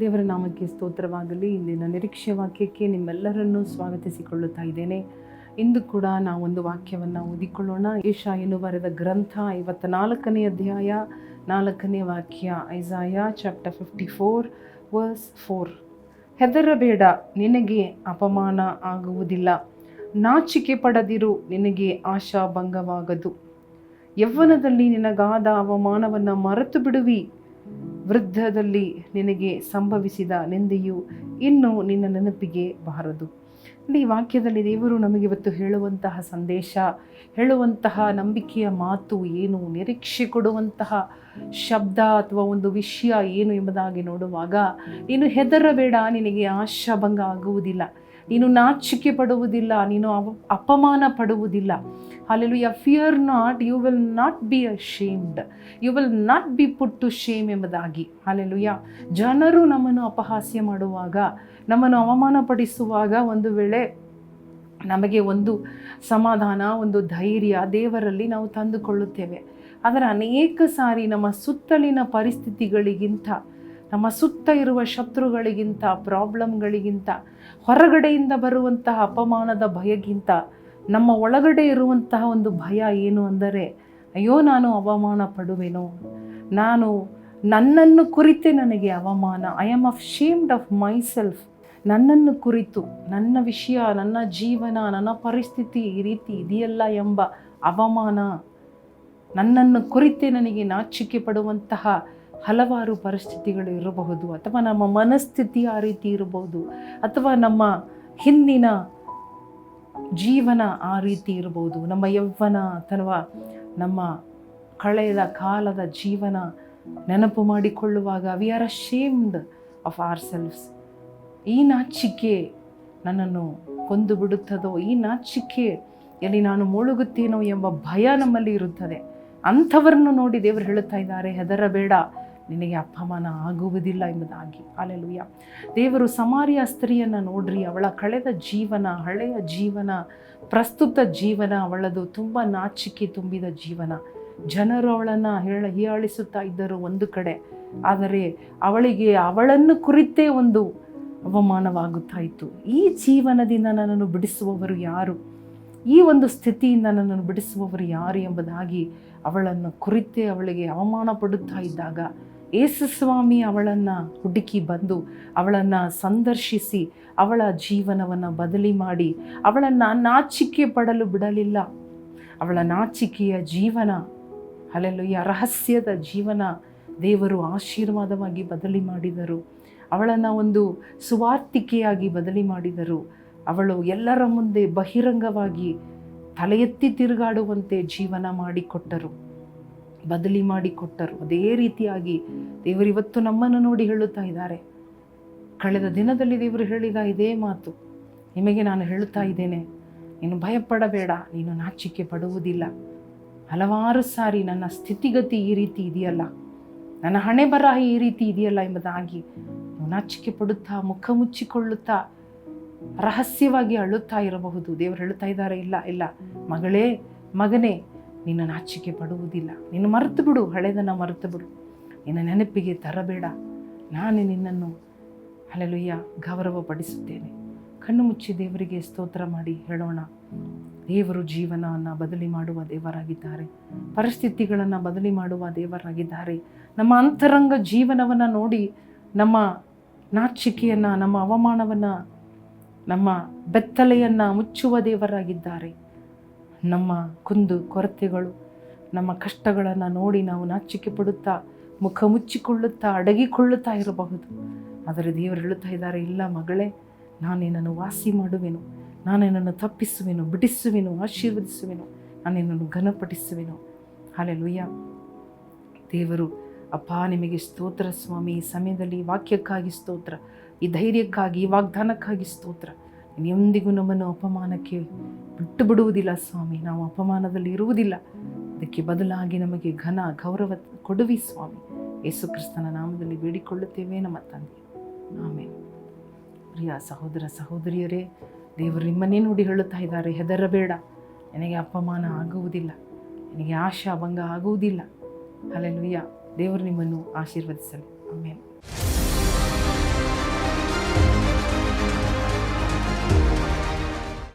ದೇವರ ನಾಮಕ್ಕೆ ಸ್ತೋತ್ರವಾಗಲಿ. ಇಂದಿನ ನಿರೀಕ್ಷೆ ವಾಕ್ಯಕ್ಕೆ ನಿಮ್ಮೆಲ್ಲರನ್ನೂ ಸ್ವಾಗತಿಸಿಕೊಳ್ಳುತ್ತಾ ಇದ್ದೇನೆ. ಇಂದು ಕೂಡ ನಾವೊಂದು ವಾಕ್ಯವನ್ನು ಓದಿಕೊಳ್ಳೋಣ. ಏಷಾಯನು ಬರೆದ ಗ್ರಂಥ ಐವತ್ತ ನಾಲ್ಕನೇ ಅಧ್ಯಾಯ, ನಾಲ್ಕನೇ ವಾಕ್ಯ, Isaiah chapter fifty four, verse four. ಹೆದರಬೇಡ, ನಿನಗೆ ಅಪಮಾನ ಆಗುವುದಿಲ್ಲ. ನಾಚಿಕೆ ಪಡೆದಿರು, ನಿನಗೆ ಆಶಾಭಂಗವಾಗದು. ಯೌವನದಲ್ಲಿ ನಿನಗಾದ ಅವಮಾನವನ್ನು ಮರೆತು ಬಿಡುವಿ ವೃದ್ಧದಲ್ಲಿ ನಿನಗೆ ಸಂಭವಿಸಿದ ನಿಂದೆಯು ಇನ್ನು ನಿನ್ನ ನೆನಪಿಗೆ ಬಾರದು. ಈ ವಾಕ್ಯದಲ್ಲಿ ದೇವರು ನಮಗೆ ಇವತ್ತು ಹೇಳುವಂತಹ ಸಂದೇಶ, ಹೇಳುವಂತಹ ನಂಬಿಕೆಯ ಮಾತು ಏನು? ನಿರೀಕ್ಷೆ ಕೊಡುವಂತಹ ಶಬ್ದ ಅಥವಾ ಒಂದು ವಿಷಯ ಏನು ಎಂಬುದಾಗಿ ನೋಡುವಾಗ ನೀನು ಹೆದರಬೇಡ, ನಿನಗೆ ಆಶಾಭಂಗ ಆಗುವುದಿಲ್ಲ. ನೀನು ನಾಚಿಕೆ ಪಡುವುದಿಲ್ಲ ನೀನು ಅಪಮಾನ ಪಡುವುದಿಲ್ಲ ಅಲ್ಲೆಲ್ಲೂ ಯ fear not you will not be ashamed you will not be put to shame ಎಂಬುದಾಗಿ. ಅಲ್ಲೆಲ್ಲುಯ್ಯ ಜನರು ನಮ್ಮನ್ನು ಅಪಹಾಸ್ಯ ಮಾಡುವಾಗ, ನಮ್ಮನ್ನು ಅವಮಾನಪಡಿಸುವಾಗ ಒಂದು ವೇಳೆ ನಮಗೆ ಒಂದು ಸಮಾಧಾನ, ಒಂದು ಧೈರ್ಯ ದೇವರಲ್ಲಿ ನಾವು ತಂದುಕೊಳ್ಳುತ್ತೇವೆ. ಆದರೆ ಅನೇಕ ಸಾರಿ ನಮ್ಮ ಸುತ್ತಲಿನ ಪರಿಸ್ಥಿತಿಗಳಿಗಿಂತ ನಮ್ಮ ಸುತ್ತ ಇರುವ ಶತ್ರುಗಳಿಗಿಂತ, ಪ್ರಾಬ್ಲಮ್ಗಳಿಗಿಂತ, ಹೊರಗಡೆಯಿಂದ ಬರುವಂತಹ ಅಪಮಾನದ ಭಯಗಿಂತ, ನಮ್ಮ ಒಳಗಡೆ ಇರುವಂತಹ ಒಂದು ಭಯ ಏನು ಅಂದರೆ, ಅಯ್ಯೋ ನಾನು ಅವಮಾನ ಪಡುವೆನೋ? ನಾನು ನನ್ನನ್ನು ಕುರಿತೇ ನನಗೆ ಅವಮಾನ. I am ashamed of myself ನನ್ನನ್ನು ಕುರಿತು, ನನ್ನ ವಿಷಯ, ನನ್ನ ಜೀವನ, ನನ್ನ ಪರಿಸ್ಥಿತಿ ಈ ರೀತಿ ಇದೆಯಲ್ಲ ಎಂಬ ಅವಮಾನ. ನನ್ನನ್ನು ಕುರಿತೇ ನನಗೆ ನಾಚಿಕೆ ಪಡುವಂತಹ ಹಲವಾರು ಪರಿಸ್ಥಿತಿಗಳು ಇರಬಹುದು, ಅಥವಾ ನಮ್ಮ ಮನಸ್ಥಿತಿ ಆ ರೀತಿ ಇರಬಹುದು, ಅಥವಾ ನಮ್ಮ ಹಿಂದಿನ ಜೀವನ ಆ ರೀತಿ ಇರಬಹುದು, ನಮ್ಮ ಯೌವನ ಅಥವಾ ನಮ್ಮ ಕಳೆದ ಕಾಲದ ಜೀವನ ನೆನಪು ಮಾಡಿಕೊಳ್ಳುವಾಗ we are ashamed of ourselves ಈ ನಾಚಿಕೆ ನನ್ನನ್ನು ಕೊಂದು ಬಿಡುತ್ತದೋ, ಈ ನಾಚಿಕೆ ಎಲ್ಲಿ ನಾನು ಮುಳುಗುತ್ತೇನೋ ಎಂಬ ಭಯ ನಮ್ಮಲ್ಲಿ ಇರುತ್ತದೆ. ಅಂಥವರನ್ನು ನೋಡಿ ದೇವರು ಹೇಳುತ್ತಾ ಇದ್ದಾರೆ, ಹೆದರಬೇಡ. ನಿನಗೆ ಅಪಮಾನ ಆಗುವುದಿಲ್ಲ ಎಂಬುದಾಗಿ. ಅಲೆಲುಯ್ಯ ದೇವರು ಸಮಾರಿಯ ಸ್ತ್ರೀಯನ್ನು ನೋಡ್ರಿ, ಅವಳ ಕಳೆದ ಜೀವನ, ಹಳೆಯ ಜೀವನ, ಪ್ರಸ್ತುತ ಜೀವನ, ಅವಳದು ತುಂಬ ನಾಚಿಕೆ ತುಂಬಿದ ಜೀವನ. ಜನರು ಅವಳನ್ನು ಹೇಳ, ಹೀಯಾಳಿಸುತ್ತಾ ಇದ್ದರು ಒಂದು ಕಡೆ. ಆದರೆ ಅವಳಿಗೆ, ಅವಳನ್ನು ಕುರಿತೇ ಒಂದು ಅವಮಾನವಾಗುತ್ತಾ ಇತ್ತು. ಈ ಜೀವನದಿಂದ ನನ್ನನ್ನು ಬಿಡಿಸುವವರು ಯಾರು? ಈ ಒಂದು ಸ್ಥಿತಿಯಿಂದ ನನ್ನನ್ನು ಬಿಡಿಸುವವರು ಯಾರು ಎಂಬುದಾಗಿ ಅವಳನ್ನು ಕುರಿತೇ ಅವಳಿಗೆ ಅವಮಾನ ಪಡುತ್ತಾ ಇದ್ದಾಗ ಯೇಸುಸ್ವಾಮಿ ಅವಳನ್ನು ಹುಡುಕಿ ಬಂದು ಅವಳನ್ನು ಸಂದರ್ಶಿಸಿ ಅವಳ ಜೀವನವನ್ನು ಬದಲಿ ಮಾಡಿ ಅವಳನ್ನು ನಾಚಿಕೆ ಪಡಲು ಬಿಡಲಿಲ್ಲ. ಅವಳ ನಾಚಿಕೆಯ ಜೀವನ ಅಲ್ಲೆಲ್ಲುಯ್ಯ ರಹಸ್ಯದ ಜೀವನ ದೇವರು ಆಶೀರ್ವಾದವಾಗಿ ಬದಲಿ ಮಾಡಿದರು. ಅವಳನ್ನು ಒಂದು ಸುವಾರ್ತಿಕೆಯಾಗಿ ಬದಲಿ ಮಾಡಿದರು. ಅವಳು ಎಲ್ಲರ ಮುಂದೆ ಬಹಿರಂಗವಾಗಿ ತಲೆ ಎತ್ತಿ ತಿರುಗಾಡುವಂತೆ ಜೀವನ ಮಾಡಿಕೊಟ್ಟರು, ಬದಲಿ ಮಾಡಿಕೊಟ್ಟರು. ಅದೇ ರೀತಿಯಾಗಿ ದೇವರು ಇವತ್ತು ನಮ್ಮನ್ನು ನೋಡಿ ಹೇಳುತ್ತಾ ಇದ್ದಾರೆ. ಕಳೆದ ದಿನದಲ್ಲಿ ದೇವರು ಹೇಳಿದ ಇದೇ ಮಾತು, ನಿಮಗೆ ನಾನು ಹೇಳುತ್ತಾ ಇದ್ದೇನೆ, ನೀನು ಭಯಪಡಬೇಡ, ನೀನು ನಾಚಿಕೆ ಪಡುವುದಿಲ್ಲ. ಹಲವಾರು ಸಾರಿ ನನ್ನ ಸ್ಥಿತಿಗತಿ ಈ ರೀತಿ ಇದೆಯಲ್ಲ, ನನ್ನ ಹಣೆ ಬರಹ ಈ ರೀತಿ ಇದೆಯಲ್ಲ ಎಂಬುದಾಗಿ ನಾಚಿಕೆ ಪಡುತ್ತಾ, ಮುಖ ಮುಚ್ಚಿಕೊಳ್ಳುತ್ತಾ ರಹಸ್ಯವಾಗಿ ಅಳುತ್ತಾ ಇರಬಹುದು. ದೇವರು ಹೇಳುತ್ತಾ ಇದ್ದಾರೆ, ಇಲ್ಲ ಇಲ್ಲ. ಮಗಳೇ, ಮಗನೇ ನಿನ್ನ ನಾಚಿಕೆ ಪಡುವುದಿಲ್ಲ ನಿನ್ನ ಮರೆತು ಬಿಡು, ಹಳೆದನ್ನು ಮರೆತು ಬಿಡು. ನಿನ್ನ ನೆನಪಿಗೆ ತರಬೇಡ. ನಾನು ನಿನ್ನನ್ನು ಅಲೆಲುಯ್ಯ ಗೌರವಪಡಿಸುತ್ತೇನೆ. ಕಣ್ಣು ಮುಚ್ಚಿ ದೇವರಿಗೆ ಸ್ತೋತ್ರ ಮಾಡಿ ಹೇಳೋಣ. ದೇವರು ಜೀವನವನ್ನು ಬದಲಿ ಮಾಡುವ ದೇವರಾಗಿದ್ದಾರೆ. ಪರಿಸ್ಥಿತಿಗಳನ್ನು ಬದಲಿ ಮಾಡುವ ದೇವರಾಗಿದ್ದಾರೆ. ನಮ್ಮ ಅಂತರಂಗ ಜೀವನವನ್ನು ನೋಡಿ, ನಮ್ಮ ನಾಚಿಕೆಯನ್ನು, ನಮ್ಮ ಅವಮಾನವನ್ನು ನಮ್ಮ ಬೆತ್ತಲೆಯನ್ನು ಮುಚ್ಚುವ ದೇವರಾಗಿದ್ದಾರೆ. ನಮ್ಮ ಕುಂದು ಕೊರತೆಗಳು, ನಮ್ಮ ಕಷ್ಟಗಳನ್ನು ನೋಡಿ ನಾವು ನಾಚಿಕೆ ಪಡುತ್ತಾ, ಮುಖ ಮುಚ್ಚಿಕೊಳ್ಳುತ್ತಾ, ಅಡಗಿಕೊಳ್ಳುತ್ತಾ ಇರಬಹುದು. ಆದರೆ ದೇವರು ಹೇಳುತ್ತಾ ಇದ್ದಾರೆ, ಇಲ್ಲ ಮಗಳೇ ನಾನೇನನ್ನು ವಾಸಿ ಮಾಡುವೆನು ನಿನ್ನನ್ನು ತಪ್ಪಿಸುವೆನು, ಬಿಡಿಸುವೆನು, ಆಶೀರ್ವದಿಸುವೆನು ನಾನೇನನ್ನು ಘನಪಡಿಸುವೆನು. ಹಾಲೆ ಲುಯ್ಯ ದೇವರು, ಅಪ್ಪ, ನಿಮಗೆ ಸ್ತೋತ್ರ ಸ್ವಾಮಿ, ಈ ಸಮಯದಲ್ಲಿ ವಾಕ್ಯಕ್ಕಾಗಿ ಸ್ತೋತ್ರ. ಈ ಧೈರ್ಯಕ್ಕಾಗಿ, ಈ ವಾಗ್ದಾನಕ್ಕಾಗಿ ಸ್ತೋತ್ರ. ಎಂದಿಗೂ ನಮ್ಮನ್ನು ಅಪಮಾನಕ್ಕೆ ಬಿಟ್ಟು ಬಿಡುವುದಿಲ್ಲ ಸ್ವಾಮಿ. ನಾವು ಅಪಮಾನದಲ್ಲಿ ಇರುವುದಿಲ್ಲ. ಅದಕ್ಕೆ ಬದಲಾಗಿ ನಮಗೆ ಘನ ಗೌರವ ಕೊಡುವಿ ಸ್ವಾಮಿ. ಯೇಸು ಕ್ರಿಸ್ತನ ನಾಮದಲ್ಲಿ ಬೇಡಿಕೊಳ್ಳುತ್ತೇವೆ ನಮ್ಮ ತಂದೆ. ಆಮೇಲೆ ಪ್ರಿಯ ಸಹೋದರ ಸಹೋದರಿಯರೇ, ದೇವರು ನಿಮ್ಮನ್ನೇ ನೋಡಿ ಹೇಳುತ್ತಾ ಇದ್ದಾರೆ. ಹೆದರಬೇಡ. ನನಗೆ ಅಪಮಾನ ಆಗುವುದಿಲ್ಲ. ನನಗೆ ಆಶಾಭಂಗ ಆಗುವುದಿಲ್ಲ. ಅಲ್ಲೆಲ್ಲುಯ್ಯ ದೇವರು ನಿಮ್ಮನ್ನು ಆಶೀರ್ವದಿಸಲಿ. ಆಮೇಲೆ